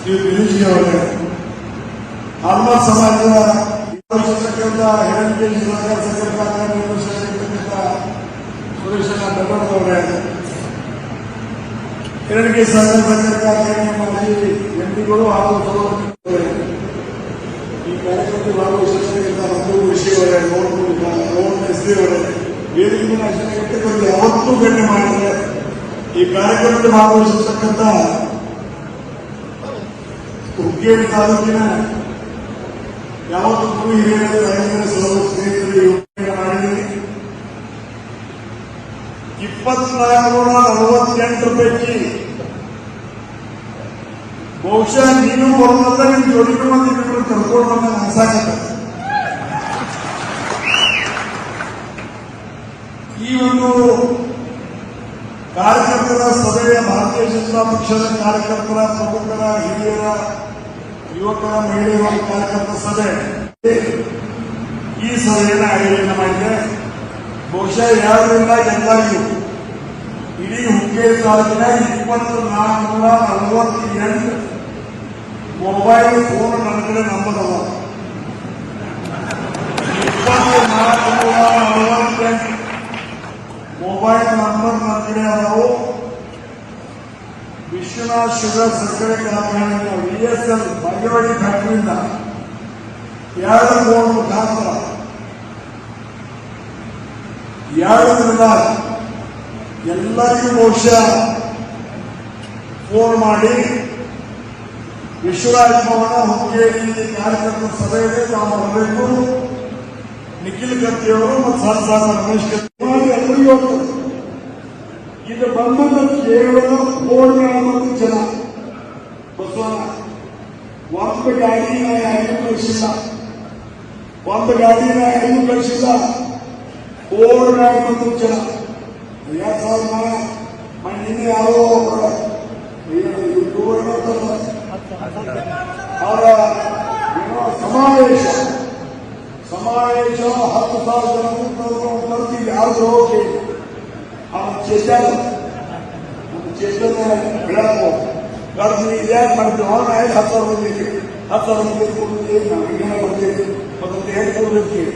ಶ್ರೀ ಗಿರೀಶ್ ಅವರೇ ಹನುಮತ್ ಸಮಾಜದ ನಿರ್ದೇಶಕರಾದ ಹಿರಣ್ಯ ಸರ್ಕಾರ ಸರ್ಕಾರ ನಿರ್ದೇಶಕರಾಗಿರ್ತಕ್ಕಂಥ ಸುರೇಶನ ಬೆಂಗಳೂರವರೇ ಹಿರಣ್ಯ ಸಹಕಾರ ಸರ್ಕಾರ ಹಾಗೂ ಸಹೋದರ ಮಿತ್ರರೇ, ಈ ಕಾರ್ಯಕ್ರಮದಲ್ಲಿ ಭಾಗವಹಿಸಿರ್ತಕ್ಕಂಥ ಮತ್ತೊಬ್ಬ ವಿಷಯವರೇ ಗೌರವ ಎಸ್ ಅವರೇ ವೇದಿಕೆ ಅಷ್ಟೇ ಯಾವತ್ತೂ ಗಣ್ಯ ಮಾಡಿದ್ರೆ ಈ ಕಾರ್ಯಕ್ರಮದಲ್ಲಿ ಭಾಗವಹಿಸಿರ್ತಕ್ಕಂಥ ಹುಕ್ಕೇರಿ ತಾಲೂಕಿನ ಯಾವತ್ತೂ ಹಿರಿಯರ ರೈತರ ಸಹೋದರ ಸ್ನೇಹಿತರು ಉಪಯೋಗ ಮಾಡಿದ್ದೀರಿ ಇಪ್ಪತ್ನಾಲ್ಕು ನಲವತ್ತೆಂಟು ಪೈಕಿ ಬಹುಶಃ ನೀನು ಬರೋದಲ್ಲ ನಿಮ್ ಜೋಡಿಗೂ ಮಂದಿ ಬಿಟ್ಟರು ಕರ್ಕೊಂಡು ಬಂದ ಅನ್ಸಾಕತ್ತ ಈ ಒಂದು ಕಾರ್ಯಕರ್ತರ ಸಭೆಯ ಭಾರತೀಯ ಜನತಾ ಪಕ್ಷದ ಕಾರ್ಯಕರ್ತರ ಪ್ರಮುಖರ ಹಿರಿಯರ, ಯುವಕರ, ಮಹಿಳೆಯರ ಕಾರ್ಯಕರ್ತರ ಸಭೆ. ಈ ಸಭೆಯನ್ನು ಆಯೋಜನೆ ಮಾಡಿದೆ ಬಹುಶಃ ಯಾರರಿಂದ ಎಲ್ಲರಿಗೂ ಇಡೀ ಹುಕ್ಕೇರಿ ತಾಲೂಕಿನ ಇಪ್ಪತ್ತು ನಾಲ್ಕುನೂರ ನಲವತ್ತೆಂಟು ಮೊಬೈಲ್ ಫೋನ್ ನನ್ನ ಕಡೆ ನಾಲ್ಕುನೂರ ಮೊಬೈಲ್ ನಂಬರ್ ನನ್ನ ಕಡೆ ಅದಾವು ವಿಶ್ವನಾಥ್ ಶುಗರ್ ಸಕ್ಕರೆ ಕಾರ್ಖಾನೆಯ ವಿಎಸ್ಎಲ್ ಬಾಗೇವಾಡಿ ಫ್ಯಾಕ್ಟ್ರಿಯಿಂದ ಎರಡು ಫೋನ್ ಮುಖಾಂತರ ಎರಡರಿಂದ ಎಲ್ಲರಿಗೂ ಬಹುಶಃ ಫೋನ್ ಮಾಡಿ ವಿಶ್ವರಾಜ್ ಭವನ ಹುಕ್ಕೇರಿ ಕಾರ್ಯಕರ್ತರ ಸಭೆಯಲ್ಲಿ ನಾವು ಬರಬೇಕು ನಿಖಿಲ್ ಕತ್ತಿಯವರು ಮತ್ತು ಸಹಸ್ರ ರಮೇಶ್ ಕತ್ತಿ ಮಾಡಿ ಎಲ್ಲರಿಗೂ ಹೋಗ್ತದೆ ಇದು ಬಂದದ್ದು ಕೇವಲ ಫೋನ್ ಮತ್ತು ಜನ ಬಸವಣ್ಣ ಒಂದು ಗಾಡಿನ ಯಾರಿಗೂ ಕಳಿಸಿಲ್ಲ ಒಂದು ಗಾಡಿನ ಯಾರಿಗೂ ಕಳಿಸಿಲ್ಲ ಫೋನ್ ಮತ್ತು ಜನ ಯಾಕೆ ಸಾವಿರ ನಿನ್ನೆ ಯಾರೋ ಒಬ್ಬರು ಯೂಟ್ಯೂಬರ್ ಅವರ ಏನೋ ಸಮಾವೇಶ ಸಮಾವೇಶ ಹತ್ತು ಸಾವಿರ ಜನ ಕರೆದು ಯಾರು ಹೋಗಿ ಅವನ ಚೇತನ ನಮ್ಮ ಚೇತನ ಬೆಳಕು ಕರೆದು ಇದ್ಯಾಕೆ ಮಾಡ್ತೀವಿ ಅವನ ಐದು ಹತ್ತು ಸಾವಿರ ಬಂದಿದ್ದೀವಿ ಹತ್ತು ಸಾವಿರ ಮಂದಿ ಕೊಡ್ತೀವಿ ನಾವು ಹಿಂಗೆ ಬರ್ತೀವಿ ಮತ್ತೆ ಹೇಗೆ ಕೊಡ್ತೀವಿ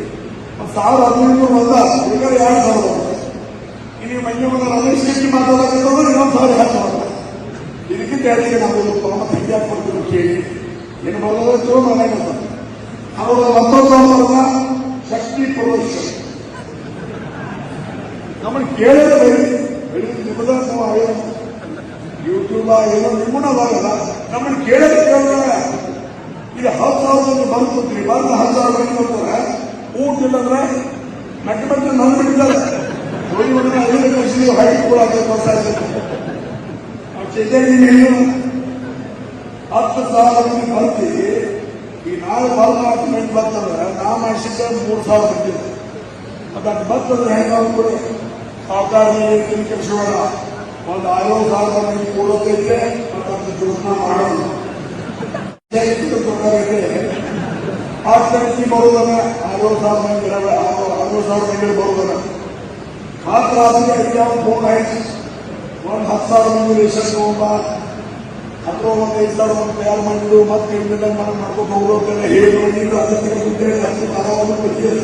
ಒಂದು ಸಾವಿರ ಹದಿನೈದು ಬಂದ ಈಗ ಎರಡು ಸಾವಿರ ಬಂದ ಇನ್ನು ಮನೆ ಒಂದು ರಮೇಶ್ ಶೆಟ್ಟಿ ಮಾತಾಡೋದು ಇನ್ನೊಂದು ಸಾವಿರ ಹತ್ತು ಸಾವಿರ ಇದಕ್ಕಿಂತ ಹೆಚ್ಚಿಗೆ ನಾವು ಮತ್ತೆ ಹಿಂಗೆ ಕೊಡ್ತೀವಿ ಕೇಳಿ ಏನು ಬರೋದು ಚಲೋ ಮನೆಗೆ ಬಂದ ಅವರು ಮತ್ತೊಂದು ಅವರ ಶಕ್ತಿ ಪ್ರದರ್ಶನ ನಮ್ಮನ್ನು ಕೇಳಿದ್ರೆ ಬರೀ ಬೆಳಿಗ್ಗೆ ನಿಮ್ಮದ ನಾವು ಆಯೋಗ ಯೂಟ್ಯೂಬ್ ಏನೋ ನಿಮ್ಮನ್ನದಾಗಲ್ಲ ನಮ್ಮನ್ನು ಕೇಳಿದ್ರೆ ಕೇಳಿದ್ರೆ ಇದು ಹತ್ತು ಸಾವಿರ ಬಂದ್ಕೊಡ್ತೀವಿ ಬಂದು ಹತ್ತು ಸಾವಿರ ಮಂದಿ ಬರ್ತಾರೆ ಊಟ ಇಲ್ಲಂದ್ರೆ ಮೆಟ್ಟ ಮೆಟ್ಟ ನನ್ನ ಬಿಟ್ಟಿದ್ದಾರೆ ಹೋಗಿ ಬಂದ್ರೆ ಐದು ವರ್ಷ ಹೈಟ್ ಕೂಡ ಚೆನ್ನೈ ಏನು ಹತ್ತು ಸಾವಿರ ಮಂದಿ ಬರ್ತೀವಿ ಈ ನಾಳೆ ಬಾಲ್ನಾಲ್ಕು ಮಂದಿ ಬರ್ತಂದ್ರೆ ನಾ ಮಾಡಿಸಿದ್ದೆ ಮೂರು ಸಾವಿರ ಬಂದಿದೆ ಅದಕ್ಕೆ ಬರ್ತಂದ್ರೆ ಹೆಂಗಾಗ್ಬಿಡು ಸಾವುಕಾರದಲ್ಲಿ ಕೆಲಸಗಳ ಒಂದು ಐವತ್ತು ಸಾವಿರ ಮಂದಿ ಕೊಡೋದೈತೆ ಮತ್ತು ಅದಕ್ಕೆ ಜೋಡಣೆ ಮಾಡೋದು ಹತ್ತು ಮಂದಿ ಬರುವುದನ್ನ ಐವತ್ತು ಸಾವಿರ ಮಂದಿ ಅರವತ್ತು ಸಾವಿರ ಮಂದಿ ಬರುವುದನ್ನ ಮಾತ್ರ ಅದಕ್ಕೆ ಯಾವ ಫೋನ್ ಆಯ್ತು ಒಂದು ಹತ್ತು ಸಾವಿರ ಮಂದಿ ರೇಷನ್ ತಗೊಂಬ ಅಥವಾ ಒಂದು ಐದು ಸಾವಿರ ಒಂದು ತಯಾರು ಮಾಡಿದ್ರು ಮತ್ತೆ ಇಂಡಿಯನ್ ಮನೆ ಮಾಡ್ಕೊಂಡು ಹೋಗೋದೆಲ್ಲ ಹೇಳಿ ಅದಕ್ಕೆ ದುಡ್ಡು ಹೇಳಿ ಅದಕ್ಕೆ ತಗೋದು ಗೊತ್ತಿಲ್ಲ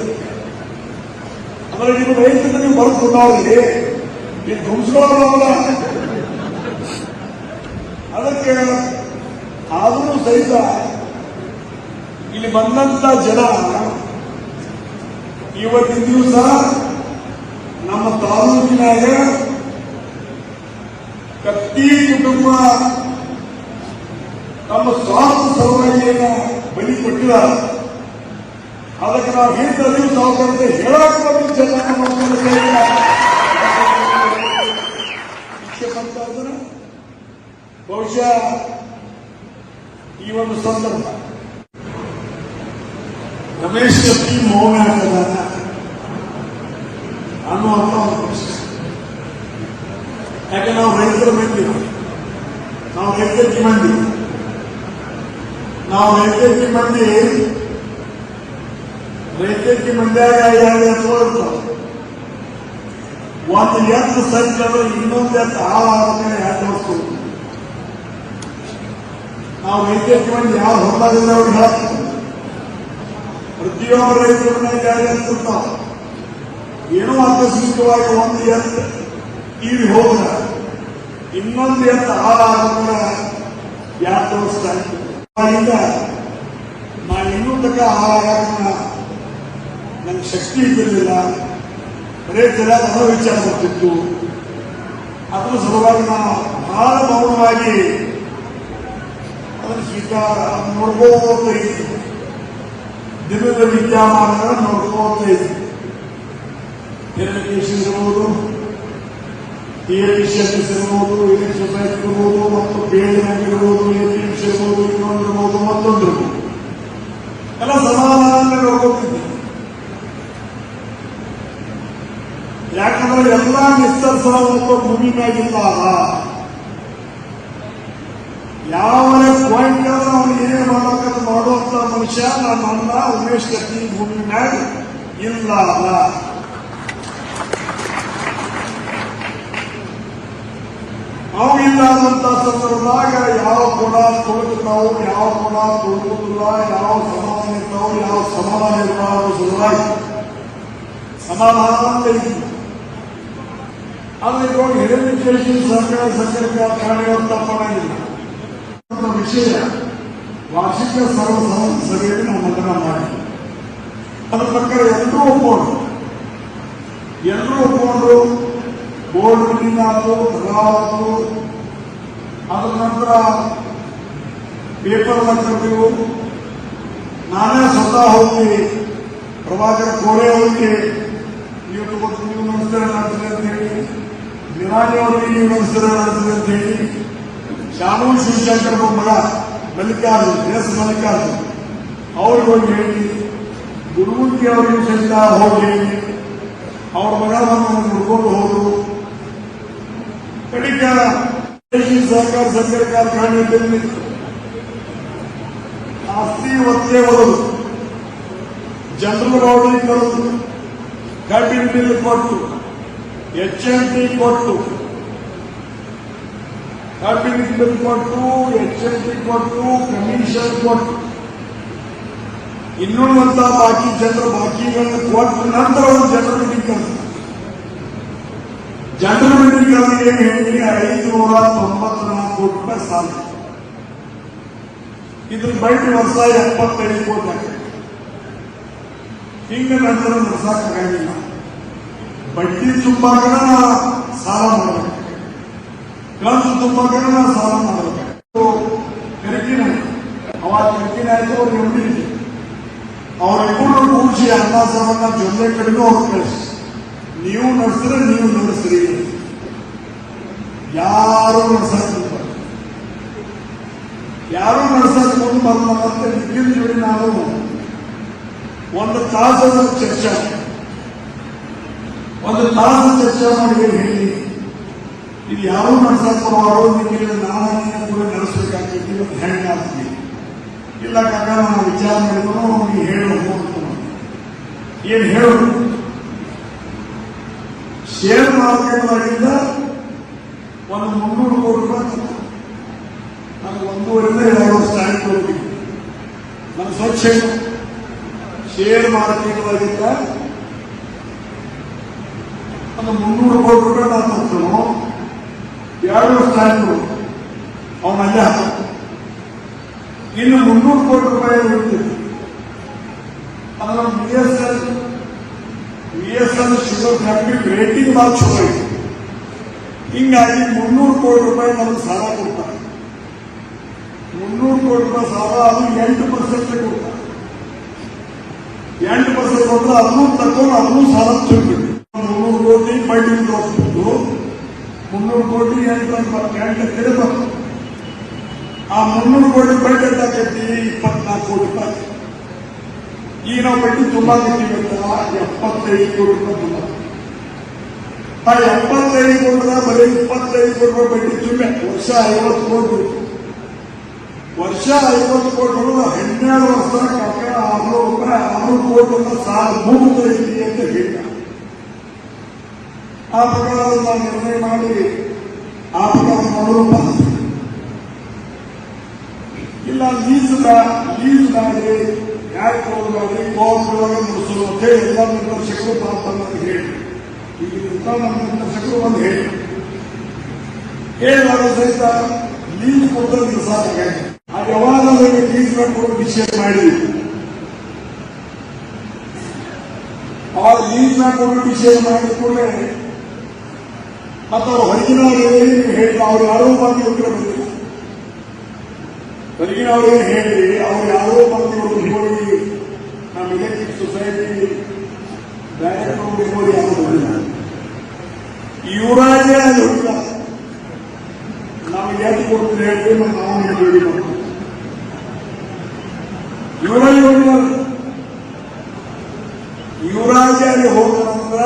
ಆಮೇಲೆ ನೀವು ರೈತರಿಂದ ನೀವು ಬರೆದು ಅವ್ರಿಗೆ? ನೀವು ಧ್ವಂಸಗಳಲ್ಲ ಅದಕ್ಕೆ ಆದರೂ ಸಹಿತ ಇಲ್ಲಿ ಬಂದಂತ ಜನ ಇವತ್ತಿನ ದಿವಸ ನಮ್ಮ ತಾಲೂಕಿನಾಗ ಕುಟುಂಬ ನಮ್ಮ ಸ್ವಾರ್ಥ ಸಲುವಾಗಿಯನ್ನ ಬಲಿ ಕೊಟ್ಟಿಲ್ಲ ಅದಕ್ಕೆ ನಾವು ಹಿಂದೆ ಅರಿವು ಸಾವುಕಾರತೆ ಹೇಳಕ್ ಬಂದು ನಮ್ಮ ಬಹುಶಃ ಈ ಒಂದು ಸಂದರ್ಭ ರಮೇಶ್ ಕತ್ತಿ ಮೌನ ಅನ್ನುವಂತ ಒಂದು ಪ್ರಶ್ನೆ ಯಾಕೆ ನಾವು ರೈತರ ಮಂದಿ ನಾವು ರೈತರಿಗೆ ಮಂದಿ ನಾವು ರೈತರಿಗೆ ಮಂದಿ ರೈತಕ್ಕೆ ಮಂಡ್ಯಾಗ ಎರಡು ಎತ್ತುಗಳು ಇರ್ತಾವೆ ಒಂದು ಎತ್ತು ಸಂಚಲು ಇನ್ನೊಂದು ಎತ್ತು ಹಾಳಾದ್ರೆ ಎರಡು ವರ್ಷ ನಾವು ರೈತಕ್ಕೆ ಮಂದಿ ಯಾವ ಹೊರದಾಗಿಲ್ಲ ಅವ್ರು ಹೇಳ್ತಾರೆ ಪ್ರತಿಯೊಬ್ಬ ರೈತರ ಮನೆಗೆ ಎರಡು ಎತ್ತು ಇರ್ತಾವೆ ಏನೋ ಆಕಸ್ಮಿಕವಾಗಿ ಒಂದು ಎತ್ತು ಟಿವಿ ಹೋದ್ರ ಇನ್ನೊಂದು ಎತ್ತು ಆಹಾರ ಎರಡು ವರ್ಷ ಆಯ್ತು ಅವಾಗಿಂದ ನಾ ಇನ್ನೂ ತಕ್ಕ ಹಾಳಾಗ ನನ್ನ ಶಕ್ತಿ ಇದ್ದಿರಲಿಲ್ಲ. ಬರೇ ಜನ ಬಹಳ ವಿಚಾರ ಬರ್ತಿತ್ತು ಅದರ ಸಲುವಾಗಿ ನಾನು ಬಹಳ ಮೌನವಾಗಿ ಅದನ್ನು ಸ್ವೀಕಾರ ನೋಡ್ಕೋತ ಇದ್ದೀನಿ ದಿನದ ವಿದ್ಯಮಾನ ನೋಡ್ಕೋತ ಇದ್ದೀನಿ ಎಜುಕೇಶನ್ ಇರ್ಬೋದು ಟಿಎಪಿಸಿಎಸ್ ಇರ್ಬೋದು ಎಲೆಕ್ಟ್ ಸೊಸೈಟಿ ಇರ್ಬೋದು ಮತ್ತು ಬೇಡಿನಾಗ ಇರ್ಬೋದು ಎಪಿಎಂಸ್ ಇರ್ಬೋದು ಇನ್ನೊಂದು ಇರ್ಬೋದು ಮತ್ತೊಂದು ಇರ್ಬೋದು ಎಲ್ಲ ಸಮಾಧಾನ ನೋಡ್ಕೋತಿದ್ದೆ ಯಾಕಂದ್ರೆ ಎಲ್ಲ ನಿಸ್ತರಿಸುವಂತ ಭೂಮಿ ಮ್ಯಾಗಿದ್ದಾಗ ಯಾವ ಪಾಯಿಂಟ್ ಅವ್ನು ಏನೇ ಮಾಡಬೇಕಂತ ಮಾಡುವಂತ ಮನುಷ್ಯ ನನ್ನ ಅಣ್ಣ ಉಮೇಶ್ ಕತ್ತಿ ಭೂಮಿ ಮ್ಯಾಗ ಇಲ್ಲ ಅಲ್ಲ ಅವು ಇಲ್ಲದಂತ ಸಂದರ್ಭದಾಗ ಯಾವ ಗುಣ ತೊಳೆದಿರ್ತಾವು ಯಾವ ಗುಣ ತೊಳೆದಿಲ್ಲ ಯಾವ ಸಮಾಧಾನ ಇರ್ತಾವು ಯಾವ ಸಮಾಧಾನ ಇರಬಾರದು ಸಲುವಾಗಿ ಸಮಾಧಾನ ಇತ್ತು ಆದ್ರೆ ಇವಾಗ ಎಜುಕೇಶನ್ ಸರ್ಕಾರ ಸಕ್ಕರೆ ಕಾರ್ಖಾನೆಗಳು ತಪ್ಪಣಗಿಲ್ಲ ಅಂತ ವಿಷಯ ವಾರ್ಷಿಕ ಸರ್ವ ಸಮ- ಸಭೆಯಲ್ಲಿ ನಾವು ಮತನ ಮಾಡಿ ಅದ್ರ ಪ್ರಕಾರ ಎಲ್ಲರೂ ಒಪ್ಕೊಂಡು ಎಲ್ಲರೂ ಒಪ್ಕೊಂಡು ಬೋರ್ಡ್ ಮೀಟಿಂಗ್ ಆಯ್ತು ಆಯ್ತು ಅದ್ರ ನಂತರ ಪೇಪರ್ ಕರೆದಿವು ನಾನೇ ಸ್ವತಃ ಹೋಗಿ ಪ್ರಭಾಕರ್ ಕೋರೆ ಅವರಿಗೆ ನೀವು ತಗೊಂಡು ನೀವು ನಮಸ್ಕಾರ ಮಾಡ್ತೀರಿ ಅಂತ ಹೇಳಿ ನಿರಾಣಿ ಅವರಿಗೆ ನೀವು ನಮಸ್ಕಾರ ಮಾಡ್ತೀರಿ ಅಂತ ಹೇಳಿ ಶಾಮೂ ಶಿವಶಂಕರ್ ಮಗ ಮಲ್ಲಿಕಾರ್ಜುನ್ ಎಸ್ ಮಲ್ಲಿಕಾರ್ಜುನ್ ಅವ್ರಿಗೆ ಹೋಗಿ ಹೇಳಿ ಗುರುಮುಖಿ ಅವರಿಗೆ ಸಹಿತ ಹೋಗಿ ಹೇಳಿ ಅವ್ರ ಮಗ ನಮ್ಮನ್ನು ನೋಡ್ಕೊಂಡು ಹೋದ್ರು ಕಡಿಕ ದೇಶಿ ಸಹಕಾರ ಸಕ್ಕರೆ ಕಾರ್ಖಾನೆಯಲ್ಲಿ ಆಸ್ತಿ ಒತ್ತೆ ಒಡೆದು ಜನರಲ್ ಬಾಡಿ ಕರೆದು ಕಬ್ಬಿನ ಬಿಲ್ ಕೊಟ್ಟು ಎಚ್ ಎಂ ಟಿ ಕೊಟ್ಟು ಕಬ್ಬಿನ ಬಿಲ್ ಕೊಟ್ಟು ಎಚ್ ಎಂ ಟಿ ಕೊಟ್ಟು ಕಮಿಷನ್ ಕೊಟ್ಟು ಇನ್ನುಳಿದಂತ ಬಾಕಿ ಜನರು ಬಾಕಿಗಳನ್ನು ಕೊಟ್ಟು ನಂತರ ಒಂದು ಜನರು ಮೀಟಿಂಗ್ ಕರೆದು ಜನರಲ್ ಮೀಟಿಂಗ್ ಕರೆದು ಏನು ಹೇಳಿ ಐದುನೂರ ತೊಂಬತ್ನಾಲ್ಕು ಕೋಟಿ ರೂಪಾಯಿ ಸಾಲ ಇದ್ರ ಬಡ್ಡಿ ವರ್ಷ ಎಪ್ಪತ್ತೈದು ಕೋಟಿ ಆಗ್ತದೆ ಹಿಂಗ ನಂತರ ನಡೆಸಕ್ಕಾಗಿಲ್ಲ ಬಡ್ಡಿ ತುಂಬಾಕನ ನಾ ಸಾಲ ಮಾಡಬೇಕು ಕಂತು ತುಂಬಾಕನ ನಾ ಸಾಲ ಮಾಡಬೇಕು ಕರಿಕಿನ ಅವ ಕರಿಕಿನ ಆಯ್ತು ಅವ್ರು ಎಂಬಿಡಿ ಅವರಿಬ್ಬರು ಕೂಡಿಸಿ ಅನ್ನ ಸಾಮನ್ನ ಜೊತೆ ಕಡೆಗೂ ಅವ್ರು ಕಳಿಸಿ ನೀವು ನಡೆಸಿದ್ರೆ ನೀವು ನಡೆಸ್ರಿ. ಯಾರು ನಡೆಸಕ್ಕಿಲ್ಲ ಯಾರು ನಡೆಸಕ್ ಮುಂದೆ ಬರಲ್ಲ ಮತ್ತೆ ಜೋಡಿ ನಾನು ಒಂದು ತಾಸದ ಚರ್ಚೆ ಒಂದು ತಾಸು ಚರ್ಚೆ ಮಾಡಿ ಹೇಳಿ. ಇದು ಯಾರು ನಡ್ಸಕ್ ನಿಮಗೆ ನಾನು ಕೂಡ ನಡೆಸಬೇಕಾಗ್ತೈತಿ ಇವತ್ತು ಹೇಳಿ ಇಲ್ಲ ಕಾಕ, ನಾನು ವಿಚಾರ ಮಾಡಿದ್ರು ಅವ್ನಿಗೆ ಹೇಳು ಅಂತ ಏನ್ ಹೇಳು? ಶೇರ್ ಮಾರ್ಕೆಟ್ ಮಾಡಿದ್ದ ಒಂದು ಮುನ್ನೂರು ಕೋಟಿ ರೂಪಾಯಿ. ನಾನು ಒಂದೂವರೆಯಿಂದ ಎರಡು ಸ್ಟ್ಯಾಂಡ್ ಹೋಗಿ ನನ್ನ ಸ್ವಚ್ಛ ಶೇರ್ ಮಾರ್ಕೆಟ್ ಮಾಡಿದ್ದ ಒಂದು ಮುನ್ನೂರು ಕೋಟಿ ರೂಪಾಯಿ ನಾನು ತರ್ತೇನೋ ಎರಡು ಸ್ಟ್ಯಾಂಡ್ ಅವನ ಇನ್ನು ಮುನ್ನೂರು ಕೋಟಿ ರೂಪಾಯಿ ಅದನ್ನು B S L B S L sugar factory rating ಭಾಳ ಚಲೋ ಐತಿ ಹಿಂಗಾಗಿ ಮುನ್ನೂರು ಕೋಟಿ ರೂಪಾಯಿ ನಮಗೆ ಸಾಲ ಕೊಡ್ತಾರೆ ಮುನ್ನೂರು ಕೋಟಿ ರೂಪಾಯಿ ಸಾಲ ಅದು ಎಂಟು ಪರ್ಸೆಂಟ್ ಕೊಡ್ತಾರೆ ಎಂಟು ಪರ್ಸೆಂಟ್ ಕೊಟ್ಟರೆ ಅದನ್ನು ತಗೊಂಡು ಅದನ್ನು ಸಾಲ ತುಂಬಿಟ್ಟು ಮುನ್ನೂರು ಕೋಟಿ ಬಡ್ಡಿ ತೋರಿಸ್ಬಿಟ್ಟು ಮುನ್ನೂರು ಕೋಟಿ ಎಂಟು ಎಂಟು ಕಡೆ ಬಂತು ಆ ಮುನ್ನೂರು ಕೋಟಿ ಬಡ್ಡಿ ಅಂತ ಕಟ್ಟಿ ಇಪ್ಪತ್ನಾಲ್ಕು ಕೋಟಿ ರೂಪಾಯಿ ಈಗ ಬಡ್ಡಿ ತುಂಬಾ ಕಟ್ಟಿಬೇಕಲ್ಲ ಎಪ್ಪತ್ತೈದು ಕೋಟಿ ತುಂಬ ಆ ಎಪ್ಪತ್ತೈದು ಕೋಟಿ ಬರೀ ಇಪ್ಪತ್ತೈದು ಕೋಟಿ ರೂಪಾಯಿ ಬಡ್ಡಿ ವರ್ಷ ಐವತ್ತು ಕೋಟಿ. ವರ್ಷ ಐವತ್ತು ಕೋಟಿ ರೂಪಾಯಿ ಹನ್ನೆರಡು ವರ್ಷ ಕಟ್ಟಡ ಆರು ರೂಪಾಯಿ ಆರು ಕೋಟಿ ಸಾಲ ಭೂಮಿತ ಇದೆ ಅಂತ ಹೇಳಿದ ಆ ಪ್ರಕಾರ ನಾವು ನಿರ್ಣಯ ಮಾಡಿ, ಆ ಪ್ರಕಾರ ಬಂತು ಇಲ್ಲ ಲೀಸ್ ಲೀಸ್ ಮಾಡಿ ಕೋರ್ಟ್ ಒಳಗೆ ಮುಗಿಸಲು ಅಂತ ಎಲ್ಲ ನಿರ್ದೇಶಕರು ಬಂದು ಹೇಳಿ ಈಗ ನಮ್ಮ ನಿರ್ದೇಶಕರು ಬಂದು ಹೇಳಿ ಹೇಳಿದಾಗ ಸಹಿತ ಲೀಸ್ ಕೊಟ್ಟರೆ ಸಾಧ್ಯ ಆ ವ್ಯವಹಾರದಲ್ಲಿ ಲೀಸ್ ಕೊಡೋ ವಿಷಯ ಮಾಡಿ ಆ ಲೀಸ್ ಕೊಡೋ ವಿಷಯ ಮಾಡಿದ ಕೂಡಲೇ ಮತ್ತು ಅವ್ರು ಹೊರಗಿನವ್ರು ಹೇಳಿ ಹೇಳಿದ ಅವ್ರು ಯಾರೋ ಬಂದಿಲ್ಲ ಹೊರಗಿನವ್ರು ಹೇಳಿ ಅವ್ರು ಯಾರೋ ಮಂದಿ ಹೋಗಿ ನಮ್ಮ ಎಲೆಕ್ಟ್ರಿಕ್ ಸೊಸೈಟಿ ಡೈರೆಕ್ಟರ್ ಹೋಗಿ ಯಾರು ಬಂದಿಲ್ಲ ಇವರಾಗೇ ಅಲ್ಲಿ ಹುಡುಗ ನಾವು ಯಾಕೆ ಕೊಡ್ತೀವಿ ಹೇಳಿ ಮತ್ತು ನಾವು ಹೇಳಿ ಇವರಾಗಿ ಹೋಗಿದ್ದಾರೆ ಯುವರಾಜ ಅಲ್ಲಿ ಹೋಗೋದಂದ್ರ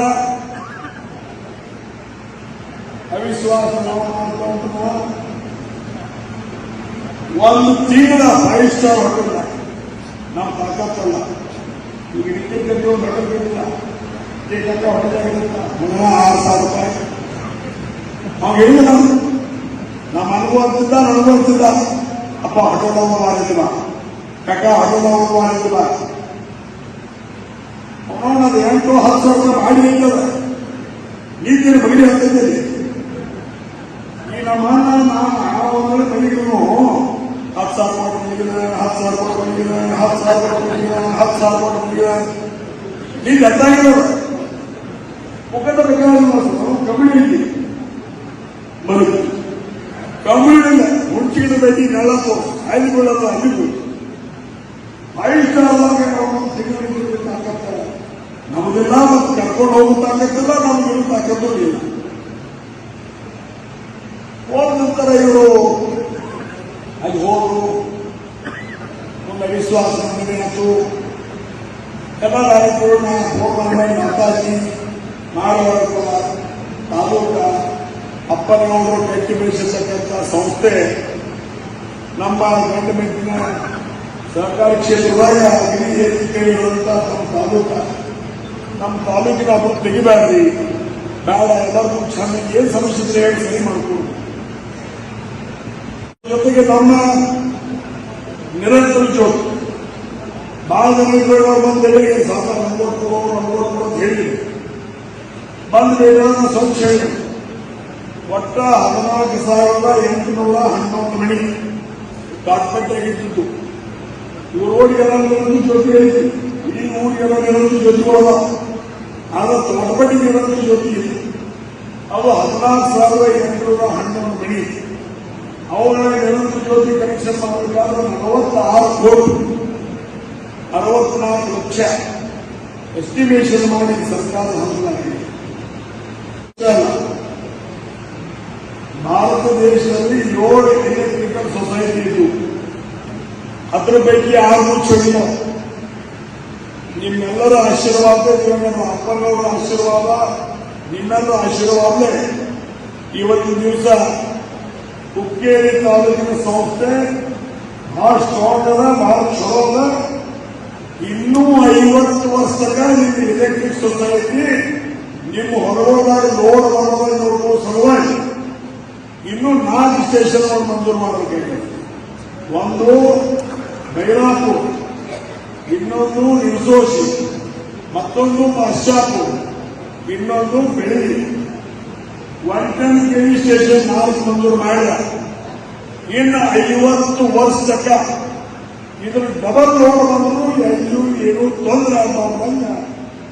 ಅವಿಶ್ವಾಸ ನಾವು ಮಾಡ್ಕೊಂತ ಒಂದು ತಿಂಗಳ ಫೈವ್ ಸ್ಟಾರ್ ಹೋಟೆಲ್ ನಮ್ಮ ತಾಕತ್ತಲ್ಲ ಈಗ ನಿತ್ಯಕ್ಕೆ ಒಂದು ಹೋಟೆಲ್ ಇರಲಿಲ್ಲ ನಿತ್ಯಕ್ಕೆ ಹೋಟೆಲ್ ಆಗಿರುತ್ತ ಮೂರ ಆರು ಸಾವಿರ ರೂಪಾಯಿ ಅವ್ನು ಹೇಳಿದ ನಮ್ಮ ಅನುಭವ ಅಂತಿದ್ದ ನನಗೂ ಅಂತಿದ್ದ ಅಪ್ಪ ಹೋಟೆಲ್ ಹೋಗೋ ಮಾಡಿದ್ದ ಕಕ್ಕ ಹೋಟೆಲ್ ಹೋಗೋ ಮಾಡಿದ್ದ ಅವನು ಅದು ಎಂಟು ಹತ್ತು ಸಾವಿರ ರೂಪಾಯಿ ಮಾಡಿ ಇರ್ತದ ನೀತಿನ ಬಗೆ ಹತ್ತಿದ್ದಲ್ಲಿ ಈ ನಮ್ಮ ಅಣ್ಣ ನಾವು ಒಂದ್ರೆ ಬೈದ್ರು ಹತ್ತು ಸಾವಿರ ಕೋಟಿ ಹತ್ತು ಸಾವಿರ ಕೋಟಿ ಹತ್ತು ಸಾವಿರ ಕೋಟಿ ಹತ್ತು ಸಾವಿರ ಕೋಟಿ ಈಗ ನೀನು ಅರ್ಥಾಗಿರೋದು ಮುಖದ ಬೇಕಾದ್ರೆ ಕಬಡ್ಡಿ ಐತಿ ಬರುದು ಕಬಡ್ಡಿ ಮುಂಚಿನ ಬೇಟಿ ನೆಲತ್ತು ಅಲ್ಲಿ ಬೀಳೋದು ಅಲ್ಲಿ ಬೀಳೋದು ಫೈವ್ ಸ್ಟಾರ್ದಾಗ ನಾವು ಸಿಗಲಿಕ್ಕೆ ತಾಕತ್ತ ನಮ್ದೆಲ್ಲ ಮತ್ತು ಕರ್ಕೊಂಡು ಹೋಗೋ ತಾಕತ್ತಿಲ್ಲ ನಮ್ಗೆ ತಾಕತ್ತು ಇಲ್ಲ ಹೋದ ನಂತರ ಇವರು ಮುಂದೆ ವಿಶ್ವಾಸ ನಮಗೆ ಆಯ್ತು ಎಲ್ಲ ನಾಯಕರು ಹೋಗ್ಬಂದ ಮಾತಾಡಿ ಮಾಡುವ ತಾಲೂಕ ಅಪ್ಪನವರು ಕಟ್ಟಿ ಬೆಳೆಸಿರ್ತಕ್ಕಂಥ ಸಂಸ್ಥೆ ನಮ್ಮ ಗಂಡು ಮೆಟ್ಟಿನ ಸಹಕಾರಿ ಕ್ಷೇತ್ರದಾಗ ಅಗ್ನಿ ಇರುವಂತ ನಮ್ಮ ತಾಲೂಕ ನಮ್ಮ ತಾಲೂಕಿನ ಅವರು ತೆಗಿಬ್ಯಾಡ್ರಿ ಬೇಡ ಎಲ್ಲರಿಗೂ ಚೆನ್ನಾಗಿ ಏನ್ ಸಮಸ್ಯೆ ಇದ್ರೆ ಹೇಳಿ ಸರಿ ಮಾಡ್ಕೊಂಡು ಜೊತೆಗೆ ನಮ್ಮ ನಿರಂತರ ಜೋತ್ ಬಹಳ ಜನ ಬಂದರೆ ಹೇಳಿ ಸಾಲ ನಲ್ವತ್ತು ನಲ್ವತ್ತು ಅಂತ ಹೇಳಿದ್ರು. ಬಂದ ಮೇಲೆ ಸ್ವಲ್ಪ ಹೇಳಿದ್ರು ಒಟ್ಟ ಹದಿನಾಲ್ಕು ಸಾವಿರದ ಎಂಟುನೂರ ಹನ್ನೊಂದು ಮಣಿ ದಾಟ್ಪಟ್ಟೆಯಾಗಿದ್ದು ಇವರು ರೋಡಿಗೆಲ್ಲ ಜೊತೆ ಐತಿ ಇಡೀ ಊರಿಗೆಲ್ಲ ಜೊತೆ ಜ್ಯೋತಿಗಳವ ಆದ್ರೆ ತೋಟಪಟ್ಟಿ ನಿರಂತರ ಜೊತೆ ಇದೆ. ಅವು ಹದಿನಾಲ್ಕು ಸಾವಿರದ ಎಂಟುನೂರ ಹನ್ನೊಂದು ಮಣಿ. ಅವುಗಳ ನಿರಂತರ ಜೊತೆ ಕನೆಕ್ಷನ್ ಮಾಡಬೇಕಾದ್ರೆ ನಲವತ್ತಾರು ಕೋಟಿ. ಅರವತ್ನಾಲ್ಕು ಲಕ್ಷ ಎಸ್ಟಿಮೇಷನ್ ಮಾಡಿ ಸರ್ಕಾರ ಇಷ್ಟೇ ಭಾರತ ದೇಶದಲ್ಲಿ ಏಳು ಎಲೆಕ್ಟ್ರಿಕಲ್ ಸೊಸೈಟಿ ಇದ್ದು, ಅದರ ಪೈಕಿ ಆರು ಮುಚ್ಚಿಲ್ಲ ನಿಮ್ಮೆಲ್ಲರ ಆಶೀರ್ವಾದ ನಮ್ಮ ಅಪ್ಪನವರ ಆಶೀರ್ವಾದ, ನಿಮ್ಮೆಲ್ಲರ ಆಶೀರ್ವಾದ ಇವತ್ತಿನ ದಿವಸ ಹುಕ್ಕೇರಿ ತಾಲೂಕಿನ ಸಂಸ್ಥೆ ಬಹಳ ಸ್ಟ್ರಾಂಗ್ ಅದ ಬಹಳ ಚಲೋ ಅದ. ಇನ್ನೂ ಐವತ್ತು ವರ್ಷದಾಗ ನಿಮ್ಮ ಎಲೆಕ್ಟ್ರಿಕ್ ಸೊಸೈಟಿ ನಿಮ್ಮ ಹೊರಗೋದಾಗ ಲೋಡ್ ಬರೋದಾಗ ನೋಡುವ ಸಲುವಾಗಿ ಇನ್ನೂ ನಾಲ್ಕು ಸ್ಟೇಷನ್ ಮಂಜೂರು ಮಾಡಬೇಕಾಗಿದೆ ಒಂದು ಬೈರಾಪುರ್, ಇನ್ನೊಂದು ನಿರ್ಸೋಶಿ ಮತ್ತೊಂದು ಪಾಶ್ಚಾಪುರ್ ಇನ್ನೊಂದು ಬೆಳಿ ಒನ್ ಟೆನ್ ಕೆವಿ ಸ್ಟೇಷನ್ ನಾಲ್ಕು ಮಂಜೂರು ಮಾಡಿದ. ಇನ್ನು ಐವತ್ತು ವರ್ಷ ತನಕ ಇದ್ರ ಡಬಲ್ ಲೋಡ್ ಬಂದರೂ ಎಲ್ಲೂ ಏನೂ ತೊಂದರೆ ಆಗಬಾರ್ದಂಗ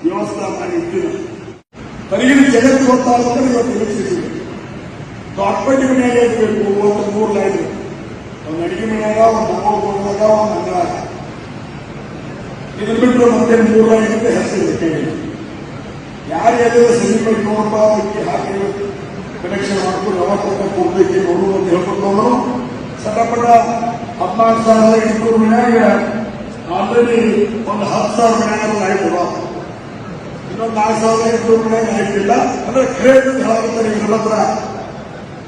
ವ್ಯವಸ್ಥೆ ಮಾಡಿದ್ದೀವಿ ಹೊರಗಿನ ಜಗತ್ತು ಗೊತ್ತಾಗ್ತಾರೆ ಇವತ್ತು ಎಲೆಕ್ಟ್ರಿಸಿಟಿ ದೊಡ್ಡಪಟ್ಟಿ ಮನೆಯಾಗ ಇರಬೇಕು ಒಂದು ಮೂರು ಲೈನ್ ಒಂದು ಅಡಿಗೆ ಮನೆಯಾಗ ಒಂದು ಮೂರು ಕೊಡದಾಗ ಒಂದು ಅಂಗಳಾಗ ಇದನ್ನ ಬಿಟ್ಟು ಮತ್ತೆ ಮೂರು ಲೈನ್ ಅಂತ ಹೆಸರು ಕೇಳಿ ಯಾರು ಎಲ್ಲರೂ ಸರಿ ಮಾಡಿ ನೋಡಪ್ಪ ಅದಕ್ಕೆ ಹಾಕಿ ಕನೆಕ್ಷನ್ ಮಾಡ್ಕೊಂಡು ಯಾವಾಗ ಕೊಡ್ಬೇಕು ನೋಡು ಅಂತ ಹೇಳ್ಕೊಂಡು ಸಟಪಟ ಹದಿನಾಲ್ಕು ಸಾವಿರದ ಎಂಟುನೂರು ಮನ್ಯಾಗ ಆಲ್ರೆಡಿ ಒಂದು ಹತ್ತು ಸಾವಿರ ಮನ್ಯಾಗ ಅದಾವ ಇನ್ನೊಂದು ನಾಲ್ಕು ಸಾವಿರದ ಎಂಟುನೂರು ಮನ್ಯಾಗ ಆಯ್ತಿಲ್ಲ ಅಂದ್ರೆ ಕ್ರೇಟ್ ಹೇಳಾಗುತ್ತಾರೆ ನಿಮ್ಮ ಹತ್ರ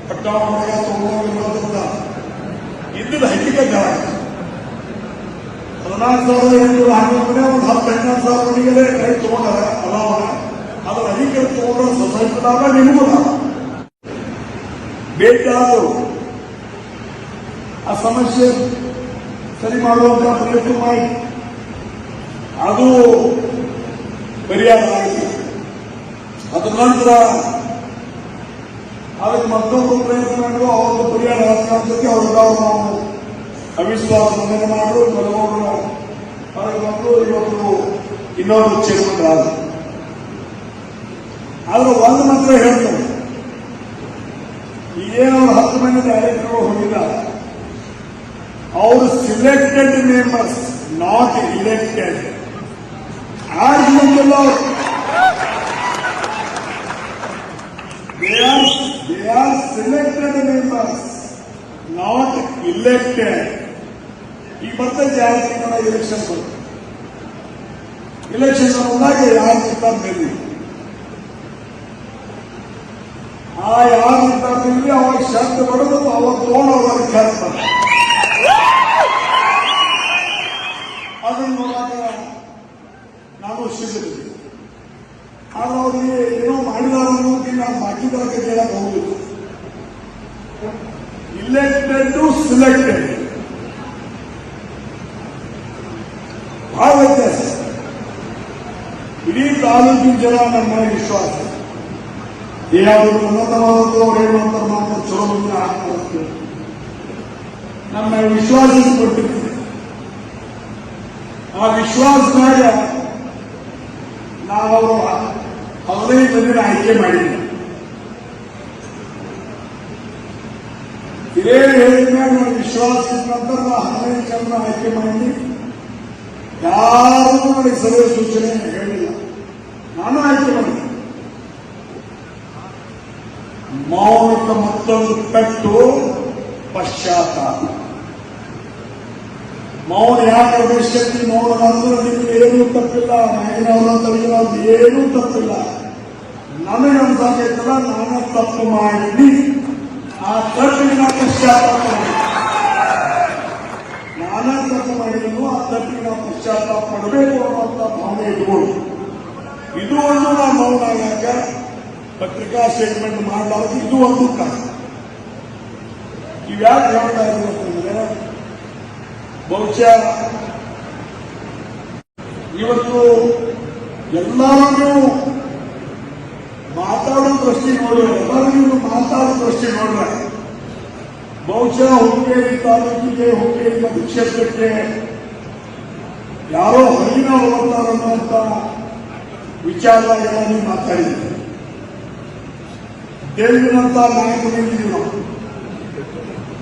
ಪಟ್ಟಾವ ಮನೆಯ ತೊಗೊಂಡು ಇದ್ದಿದ್ದು ಹಕ್ಕಿಕತೆ ಹದಿನಾಲ್ಕು ಸಾವಿರದ ಎಂಟುನೂರ ಮನೆ ಒಂದು ಹತ್ತು ಹನ್ನೊಂದು ಸಾವಿರ ಮನೆಗೆ ಕೈ ತಗೊಂಡಾರ ಅಲಾವಣ ಅದರ ಅಧಿಕಾರ ತಗೊಂಡ್ರೆ ಸೊಸೈಟಿ ಲಾಭ ನಿಮಗೂ ಲಾಭ ಭೇಟಿ ಆ ಸಮಸ್ಯೆ ಸರಿ ಮಾಡುವಂತ ಪ್ರಯತ್ನ ಮಾಡಿ. ಅದು ಪರಿಹಾರ ಆಗಿದೆ. ಅದರ ನಂತರ ಅದಕ್ಕೆ ಮತ್ತೊಂದು ಪ್ರಯತ್ನ ಮಾಡಿದ್ರು ಅವ್ರದ್ದು ಪರಿಹಾರ ಆಗ್ತದೆ ಅವ್ರಿಗೆ ನಾವು ಅವಿಶ್ವಾಸ ಮನೆ ಮಾಡಲು ಕೆಲವರು ಹೊರಗೆ ಬಂದು ಇವತ್ತು ಇನ್ನೊಂದು ಚೇರ್ಮನ್ ಆದ್ರೆ ಒಂದು ಮಾತ್ರ ಹೇಳ್ತಾರೆ ಈಗೇನು ಅವ್ರು ಹತ್ತು ಮಂದಿ ಡೈರೆಕ್ಟರ್ಗಳು ಹೋಗಿದ್ದಾರೆ. ಅವರು ಸಿಲೆಕ್ಟೆಡ್ ಮೆಂಬರ್ಸ್ ನಾಟ್ ಇಲೆಕ್ಟೆಡ್ ಆಗಿಲ್ಲ They are, they are selected members, not elected. ಈಗ ಮತ್ತೆ ಜಾರಿ ತಿಂಗಳ ಎಲೆಕ್ಷನ್ ಬರುತ್ತೆ ಎಲೆಕ್ಷನ್ ಬಂದಾಗ ಯಾರು ನಿಂತಾರ ಮೇಲೆ ಆ ಯಾರು ನಿಂತಾರ ಮೇಲೆ ಅವಾಗ ಶರ್ತ್ ಬಡದು ಅವಾಗ ತಗೊಂಡು ಅವ್ರಿಗೆ ನೋಡಾಕ ನಾವು ಸಿದ್ಧರಿದ್ದೀವಿ ಆದ್ರೆ ಅವ್ರಿಗೆ ಏನೋ ಮಾಡಿದಾರ ನಾನು ಬಾಕಿದವರ ಕೇಳಕ್ ಹೋಗುದು ಇಲೆಕ್ಟೆಡ್ ಟು ಸಿಲೆಕ್ಟೆಡ್ ಬಹಳ ವ್ಯತ್ಯಾಸ ಇಡೀ ತಾಲೂಕಿನ ಜನ ನಮ್ಮ ಮನೆಗೆ ವಿಶ್ವಾಸ. ಏನಾದ್ರು ಉನ್ನತವಾದದ್ದು ಅವ್ರು ಅಂತಾರೆ ಮಾತ್ರ ಚಲೋ ಹಾಕ್ತಾರೆ ನಮ್ಮ ವಿಶ್ವಾಸ ಕೊಟ್ಟಿರ್ತೀವಿ ಆ ವಿಶ್ವಾಸದಾಗ ನಾವು ಅವರು ಹದಿನೈದು ಮಂದಿನ ಆಯ್ಕೆ ಮಾಡಿದ್ವಿ ಇದೇ ಹೇಳಿದ ಮೇಲೆ ನಾವು ವಿಶ್ವಾಸ ಇದ್ದ ನಂತರ ನಾವು ಹದಿನೈದು ಜನರ ಆಯ್ಕೆ ಮಾಡಿ ಯಾರೂ ನನಗೆ ಸಲಹೆ ಸೂಚನೆ ಹೇಳಿಲ್ಲ ನಾನು ಆಯ್ಕೆ ಮಾಡಿದೆ ಮೌನಕ್ಕೆ ಮತ್ತೊಂದು ಪೆಟ್ಟು ಪಶ್ಚಾತ್ತಾಪ ಮೌನ ಯಾಕೆ ಅವಶ್ಯಕತೆ ಮೌನ ಅಂದ್ರೆ ನಿಮ್ಗೆ ಏನೂ ತಪ್ಪಿಲ್ಲ. ಮ್ಯಾಗಿನವ್ರ ತಲೆಗಿನವ್ರದ್ದು ಏನೂ ತಪ್ಪಿಲ್ಲ. ನನಗೆ ಅನ್ಸಾಕೈತಲ್ಲ ನಾನು ತಪ್ಪು ಮಾಡಿ ಆ ತಪ್ಪಿಗೆ ನಾ ಪಶ್ಚಾತ್ತಾಪ ನಾನೇ ತಪ್ಪು ಮಾಡಿದನು ಆ ತಪ್ಪಿಗೆ ನಾವು ಪಶ್ಚಾತ್ತಾಪ ಮಾಡಬೇಕು ಅನ್ನುವಂಥ ಭಾವನೆ ಇಟ್ಕೊಂಡು. ಇದು ಒಂದು ನಾವು ಮೌನ ಆಗಾಗ ಪತ್ರಿಕಾ ಸ್ಟೇಟ್ಮೆಂಟ್ ಮಾಡಲಾರದು ಇದು ಒಂದು ಕಾರಣ. ಇವ್ಯಾಕೆ ಹೇಳ್ತಾ ಇದ್ರು ಅಂತಂದ್ರೆ ಬಹುಶಃ ಇವತ್ತು ಎಲ್ಲರೂ ಮಾತಾಡೋ ದೃಷ್ಟಿ ನೋಡಿದ್ರೆ ಎಲ್ಲರಿಗೂ ಮಾತಾಡೋ ದೃಷ್ಟಿ ನೋಡ್ರೆ. ಬಹುಶಃ ಹುಕ್ಕೇರಿ ತಾಲೂಕಿಗೆ ಹುಕ್ಕೇರಿ ಕ್ಷೇತ್ರಕ್ಕೆ ಯಾರೋ ಹೊರಗಿನ ಹೋಗ್ತಾರನ್ನುವಂತ ವಿಚಾರ ನೀವು ಮಾತಾಡಿದ್ದೀವಿ ದೇವಿನಂತ ನಾಯಕರಿದ್ದೀವಿ ನಾವು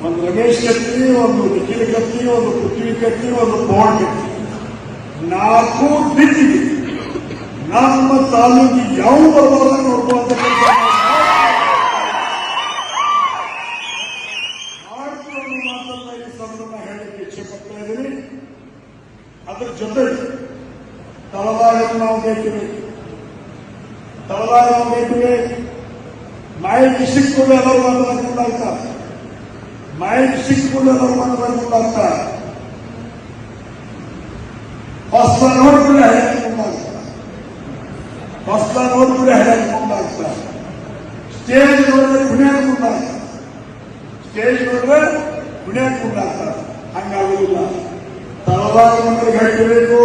ಒಂದು ರಮೇಶ್ ಕತ್ತಿ ಒಂದು ನಿಖಿಲ್ ಕತ್ತಿ ಒಂದು ಪೃಥ್ವಿ ಕತ್ತಿ ಒಂದು ಪವನ್ ಕತ್ತಿ ನಾಲ್ಕು ದಿಕ್ಕಿಗೆ ನಮ್ಮ ತಾಲೂಕಿಗೆ ಯಾವ ಬರಬಾರ್ದು ನೋಡ್ಕೊಳ್ಳುವಂತ ಕೆಲಸ ಮಾಡ್ತೀವಿ ಅನ್ನೋ ಮಾತನ್ನ ಈ ಸಂದರ್ಭ ಹೇಳಲಿಕ್ಕೆ ಇಚ್ಛೆ ಪಡ್ತಾ ಇದ್ದೀನಿ ಅದ್ರ ಜೊತೆ ತಳವಾರನ್ನು ನಾವು ಬೇಕಿಬೇಕು ತಳವಾರ ನಾವು ಬೇಕಿಬೇಕು ಮಾಹಿತಿ ಸಿಕ್ಕೊಂಡು ಎಲ್ಲರೂ ಮಾತನಾಡ್ಕೊಂಡಾಗ್ತಾರೆ ಮಾಹಿತಿ ಸಿಕ್ಕೊಂಡು ಎಲ್ಲರೂ ಮಾತನಾಡ್ಕೊಂಡಾಗ್ತಾರೆ ಹೊಸ ನೋಡ್ಬಿಡ ಹೇಳ್ಕೊಂಡಾಗ್ತಾರೆ ಹೊಸ ನೋಡ್ಬಿಡ ಹೇಳ್ಕೊಂಡಾಗ್ತಾರೆ ಸ್ಟೇಜ್ ನೋಡಿದ್ರೆ ಕುಣಿಯಾಡ್ಕೊಂಡಾಗ್ತಾರೆ ಸ್ಟೇಜ್ ನೋಡಿದ್ರೆ ಕುಣಿಯಾಡ್ಕೊಂಡಾಗ್ತಾರೆ ಹಂಗಾಗುದಿಲ್ಲ ತಳವಾರ ನಮಗೆ ಗಟ್ಟಿಬೇಕು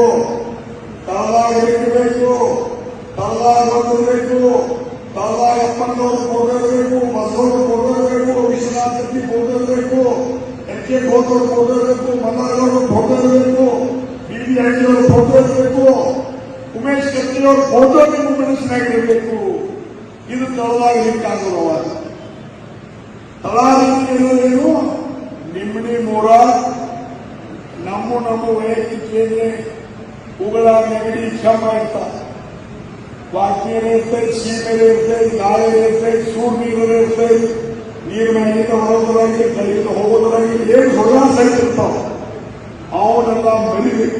ತಳವಾರ ಗಟ್ಟಿಬೇಕು ತಳವಾರ ಬಂದಿರಬೇಕು ತಳವಾರ ಅಪ್ಪನವರು ಫೋಟೋ ಇರಬೇಕು ಬಸವರು ಫೋಟೋ ಎಚ್ ಕೆ ಹೋದವರು ಫೋಟೋ ಇರಬೇಕು ಮನ್ನಾರವರು ಫೋಟೋ ಇರಬೇಕು ಬಿ ಬಿ ಫೋಟೋ ಇರಬೇಕು ಉಮೇಶ್ ಕತ್ತಿಯವ್ರ ಫೋಟೋ ನಿಮ್ಮ ಮನಸ್ಸಿನಾಗಿರಬೇಕು. ಇದು ತಳವಾರ ಲಿಕ್ಕಾಗುವವಾಗ ತಳಾರಿಏನು ನಿಮ್ಮಡಿ ಮೂರ ನಮ್ಮ ನಮ್ಮ ವೈಯಕ್ತಿಕ ಉಗಳ ನೆಗಡಿ, ಕ್ಷಮ ಇರ್ತಾರೆ ವಾಕ್ಯರು ಇರ್ತೈತೆ ಸೀಮೆರೆ ಇರ್ತೈತೆ ಗಾಳಿ ಇರ್ತೈತೆ ये बनाइए तो वो बनाइए चाहिए तो वो बनाइए एक भगवान सही मिली